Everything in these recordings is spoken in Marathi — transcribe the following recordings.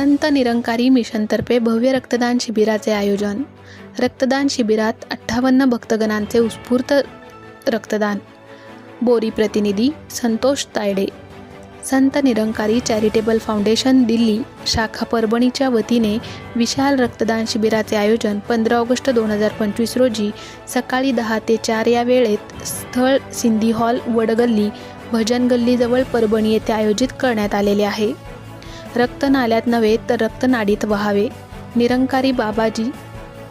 संत निरंकारी मिशनतर्फे भव्य रक्तदान शिबिराचे आयोजन. रक्तदान शिबिरात अठ्ठावन्न भक्तगणांचे उत्स्फूर्त रक्तदान. बोरी प्रतिनिधी संतोष तायडे. संत निरंकारी चॅरिटेबल फाउंडेशन दिल्ली शाखा परभणीच्या वतीने विशाल रक्तदान शिबिराचे आयोजन पंधरा ऑगस्ट दोन हजार पंचवीस रोजी सकाळी दहा ते चार या वेळेत स्थळ सिंधी हॉल वडगल्ली भजन गल्लीजवळ परभणी येथे आयोजित करण्यात आलेले आहे. रक्तनाल्यात नव्हे तर रक्तनाडीत व्हावे. निरंकारी बाबाजी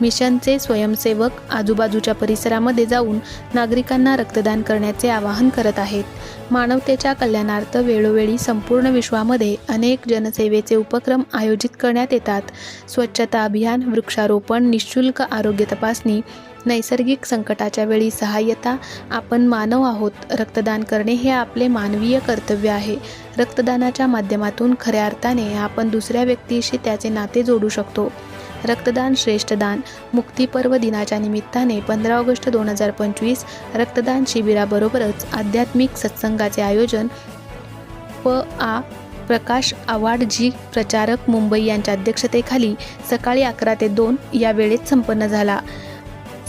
मिशनचे स्वयंसेवक आजूबाजूच्या परिसरामध्ये जाऊन नागरिकांना रक्तदान करण्याचे आवाहन करत आहेत. मानवतेच्या कल्याणार्थ वेळोवेळी संपूर्ण विश्वामध्ये अनेक जनसेवेचे उपक्रम आयोजित करण्यात येतात. स्वच्छता अभियान वृक्षारोपण निशुल्क आरोग्य तपासणी नैसर्गिक संकटाच्या वेळी सहाय्यता आपण मानव आहोत रक्तदान करणे हे आपले मानवीय कर्तव्य आहे. रक्तदानाच्या माध्यमातून खऱ्या अर्थाने आपण दुसऱ्या व्यक्तीशी त्याचे नाते जोडू शकतो. रक्तदान श्रेष्ठ दान मुक्तीपर्व दिनाच्या निमित्ताने पंधरा ऑगस्ट दोन हजार पंचवीस रक्तदान शिबिराबरोबरच आध्यात्मिक सत्संगाचे आयोजन प आ प्रकाश आवाड जी प्रचारक मुंबई यांच्या अध्यक्षतेखाली सकाळी अकरा ते दोन या वेळेत संपन्न झाला.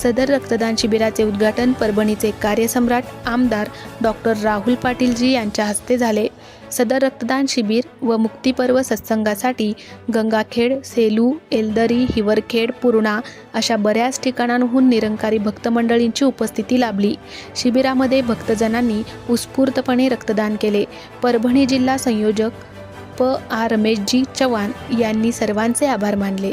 सदर रक्तदान शिबिराचे उद्घाटन परभणीचे कार्यसम्राट आमदार डॉक्टर राहुल पाटीलजी यांच्या हस्ते झाले. सदर रक्तदान शिबिर व मुक्तीपर्व सत्संगासाठी गंगाखेड सेलू एलदरी हिवरखेड पूर्णा अशा बऱ्याच ठिकाणांहून निरंकारी भक्तमंडळींची उपस्थिती लाभली. शिबिरामध्ये भक्तजनांनी उत्स्फूर्तपणे रक्तदान केले. परभणी जिल्हा संयोजक प. आर. रमेशजी चव्हाण यांनी सर्वांचे आभार मानले.